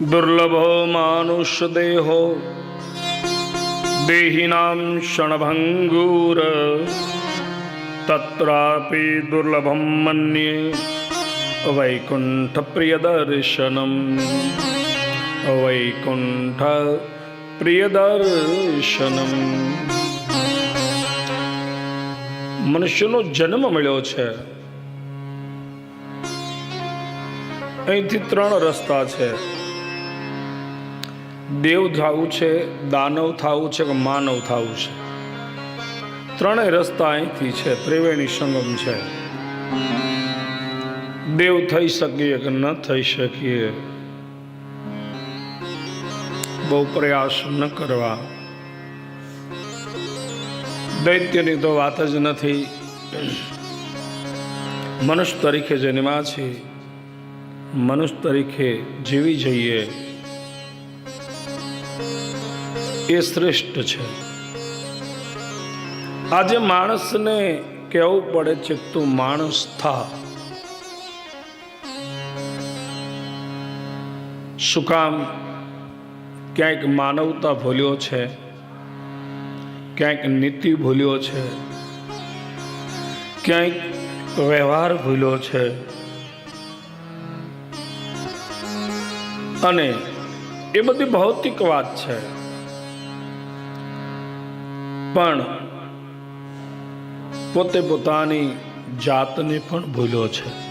દુર્લભો માનુષદેહો દેહિનામ ક્ષણભંગુર તત્રાપી દુર્લભમ મન્યે વૈકુંઠ પ્રિયદર્શનમ વૈકુંઠ પ્રિયદર્શનમ મનુષ્યનો જન્મ મળ્યો છે। અહીંથી ત્રણ રસ્તા છે। દેવ થવું છે, દાનવ થવું છે કે માનવ થવું છે? ત્રણેય રસ્તા અહીંથી છે, ત્રિવેણી સંગમ છે. દેવ થઈ શકીએ કે ન થઈ શકીએ? બહુ પ્રયાસ ન કરવા. દૈત્યની તો વાત જ નથી. મનુષ્ય તરીકે જન્મા છે મનુષ્ય તરીકે જીવી જઈએ. એ શ્રેષ્ઠ છે. આજે માણસને કહેવું પડે છે કે તું માણસ થા. શું કામ? ક્યાંક માનવતા ભૂલ્યો છે. ક્યાંક નીતિ ભૂલ્યો છે. ક્યાંક વ્યવહાર ભૂલ્યો છે. અને એ બધી ભૌતિક વાત છે. પણ પોતે પોતાની જાતને પણ ભૂલ્યો છે.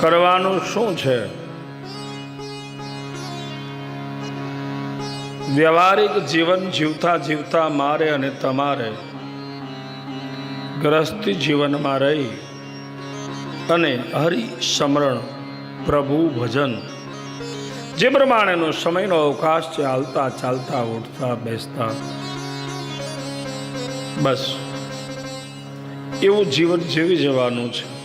કરવાનું શું છે? વ્યવહારિક જીવન જીવતા જીવતા મારે અને તમારે ગ્રસ્તી જીવનમાં રહી અને હરિ સમરણ પ્રભુ ભજન જે પ્રમાણેનો સમયનો અવકાશ છે હાલતા ચાલતા ઉઠતા બેસતા. બસ. એવું જીવન જીવી જવાનું છે.